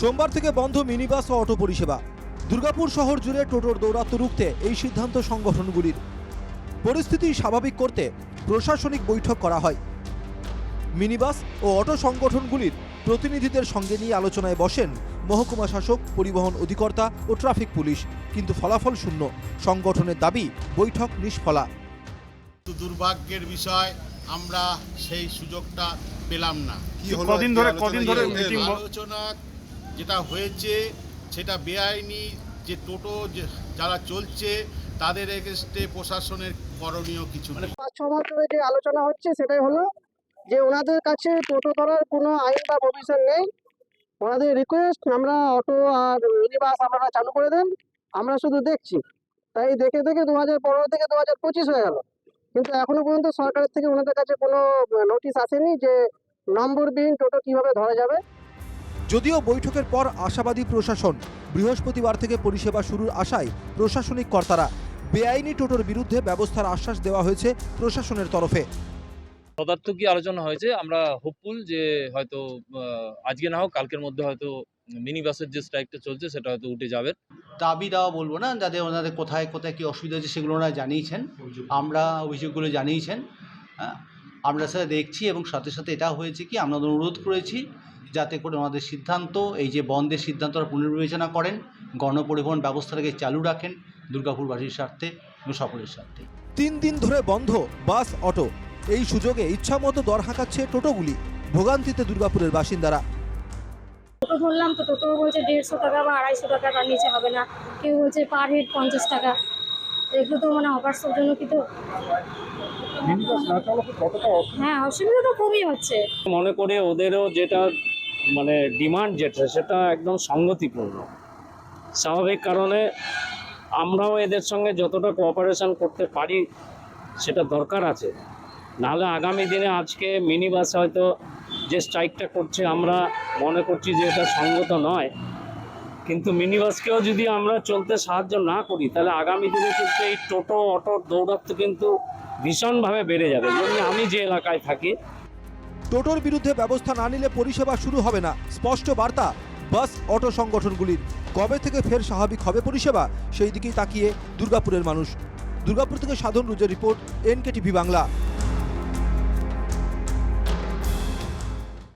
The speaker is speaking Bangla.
সোমবার থেকে বন্ধ মিনি বাস ও অটো পরিষেবা। দুর্গাপুর শহর জুড়ে টোটোর দৌরাত্ম রুখতে এই সিদ্ধান্ত সংগঠনগুলির। পরিস্থিতি স্বাভাবিক করতে প্রশাসনিক বৈঠক করা হয়। মিনিবাস ও অটো সংগঠনগুলির প্রতিনিধিদের সঙ্গে নিয়ে আলোচনায় বসেন মহকুমা শাসক পরিবহন অধিকর্তা ও ট্রাফিক পুলিশ কিন্তু ফলাফল শূন্য। সংগঠনের দাবি বৈঠক নিষ্ফলা। দুর্ভাগ্যের বিষয় আমরা সেই সুযোগটা পেলাম না। কি হলো কদিন ধরে কদিন ধরে আলোচনা যেটা হয়েছে, সেটা বেআইনি, যে টোটো যারা চলছে, তাদের এগেস্টে প্রশাসনের করণীয় কিছু মাস ধরে যে আলোচনা হচ্ছে, সেটাই হলো যে ওনাদের কাছে টোটো করার কোনো আইন বা প্রভিশন নেই। ওনাদের রিকোয়েস্ট আমরা অটো আর মিনি বাস আপনারা চালু করে দেন, আমরা শুধু দেখছি। তাই দেখে দেখে দু হাজার পনেরো থেকে দু হাজার পঁচিশ হয়ে গেল। কিন্তু এখনও পর্যন্ত সরকারের থেকে ওনাদের কাছে কোনো নোটিশ আসেনি যে নম্বরবিহীন টোটো কীভাবে ধরা যাবে। যদিও বৈঠকের পর আশাবাদী প্রশাসন বৃহস্পতিবার থেকে পরিষেবা শুরুর আশায় প্রশাসনিক কর্তারা বেআইনি টোটোর বিরুদ্ধে ব্যবস্থার আশ্বাস দেওয়া হয়েছে প্রশাসনের তরফে। পদার্থ কি আলোচনা হয়েছে। আমরা হোপফুল যে হয়তো আজকে না হোক কালকের মধ্যে হয়তো মিনি বাসের যে স্ট্রাইকটা চলছে সেটা হয়তো উঠে যাবে। দাবি দেওয়া বলব না যাদের ওনাদের কোথায় কোথায় কী অসুবিধা হচ্ছে সেগুলো ওনারা জানিয়েছেন। আমরা অভিযোগগুলো জানিয়েছেন হ্যাঁ। আমরা সেটা দেখছি এবং সাথে সাথে এটা হয়েছে কি আমরা অনুরোধ করেছি যাতে করে ওনাদের সিদ্ধান্ত এই যে বন্ধের সিদ্ধান্ত ওরা পুনর্বিবেচনা করেন গণপরিবহন ব্যবস্থাটাকে চালু রাখেন দুর্গাপুরবাসীর স্বার্থে এবং সকলের স্বার্থে। তিন দিন ধরে বন্ধ বাস অটো। এই সুযোগে ইচ্ছামতো দর হাঁকাচ্ছে টোটোগুলি ভোগান্তিতে দুর্গাপুরের বাসিন্দারা। টোটো ধরলাম তো টোটো বলছে দেড়শো টাকা বা আড়াইশো টাকা তার নিচে হবে না। কেউ বলছে পার হেড পঞ্চাশ টাকা। এগুলো তো মানে অপারজনকই তো? হ্যাঁ অসুবিধা তো খুবই হচ্ছে। মনে করে ওদেরও যেটা মানে ডিমান্ড যেটা, সেটা একদম সঙ্গতিপূর্ণ। স্বাভাবিক কারণে আমরাও এদের সঙ্গে যতটা কোঅপারেশন করতে পারি, সেটা দরকার আছে। নাহলে আগামী দিনে আজকে মিনি বাস হয়তো যে স্ট্রাইকটা করছে, আমরা মনে করছি যে এটা সঙ্গত নয়। কিন্তু মিনি বাসকেও যদি আমরা চলতে সাহায্য না করি, তাহলে আগামী দিনে কিন্তু এই টোটো অটোর দৌরাত্ম কিন্তু ভীষণভাবে বেড়ে যাবে। যেমনি আমি যে এলাকায় থাকি টোটোর বিরুদ্ধে ব্যবস্থা না নিলে পরিষেবা শুরু হবে না। স্পষ্ট বার্তা, বাস অটো সংগঠনগুলির। কবে থেকে ফের স্বাভাবিক হবে পরিষেবা? সেই দিকেই তাকিয়ে দুর্গাপুরের মানুষ। দুর্গাপুর থেকে সাধন রুজের রিপোর্ট এনকে টিভি বাংলা।